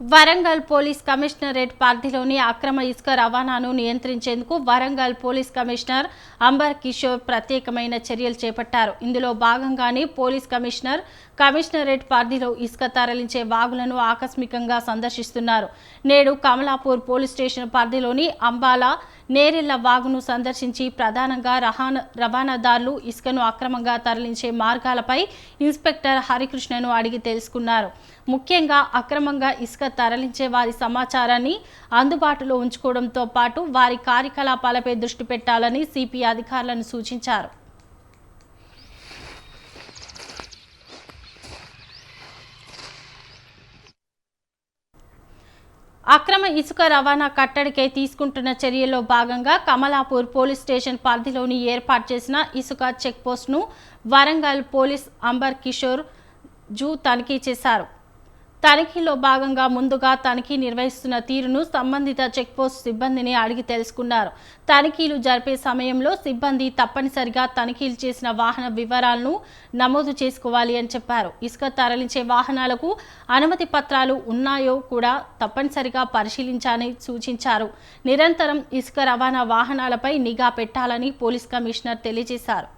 Warangal police commissionerate పరిధిలోని అక్రమ ఇసుక రవాణాను నియంత్రించేందుకు వరంగల్ పోలీస్ కమిషనర్ అంబర్ కిషోర్ ప్రత్యేకమైన చర్యలు చేపట్టారు. ఇందులో భాగంగానే పోలీస్ కమిషనర్ కమిషనరేట్ పరిధిలో ఇసుక తరలించే వాగులను ఆకస్మికంగా సందర్శిస్తున్నారు. నేడు కమలాపూర్ పోలీస్ స్టేషన్ పరిధిలోని అంబాలా నేరెళ్ళ వాగును సందర్శించి ప్రధానంగా రహాన రవాణాదారులు ఇసుకను అక్రమంగా తరలించే మార్గాలపై ఇన్స్పెక్టర్ హరికృష్ణను అడిగి తెలుసుకున్నారు. ముఖ్యంగా అక్రమంగా ఇసుక తరలించే వారి సమాచారాన్ని అందుబాటులో ఉంచుకోవడంతో పాటు వారి కార్యకలాపాలపై దృష్టి పెట్టాలని సిపి అధికారులను సూచించారు. అక్రమ ఇసుక రవాణా కట్టడికై తీసుకుంటున్న చర్యల్లో భాగంగా కమలాపూర్ పోలీస్ స్టేషన్ పరిధిలోని ఏర్పాటు చేసిన ఇసుక చెక్పోస్ట్ను వరంగల్ పోలీస్ అంబర్ కిషోర్ జూ తనిఖీ చేశారు. తనిఖీలో భాగంగా ముందుగా తనిఖీ నిర్వహిస్తున్న తీరును సంబంధిత చెక్పోస్ట్ సిబ్బందిని అడిగి తెలుసుకున్నారు. తనిఖీలు జరిపే సమయంలో సిబ్బంది తప్పనిసరిగా తనిఖీలు చేసిన వాహన వివరాలను నమోదు చేసుకోవాలి అని చెప్పారు. ఇసుక తరలించే వాహనాలకు అనుమతి పత్రాలు ఉన్నాయో కూడా తప్పనిసరిగా పరిశీలించాలని సూచించారు. నిరంతరం ఇసుక రవాణా వాహనాలపై నిఘా పెట్టాలని పోలీస్ కమిషనర్ తెలియజేశారు.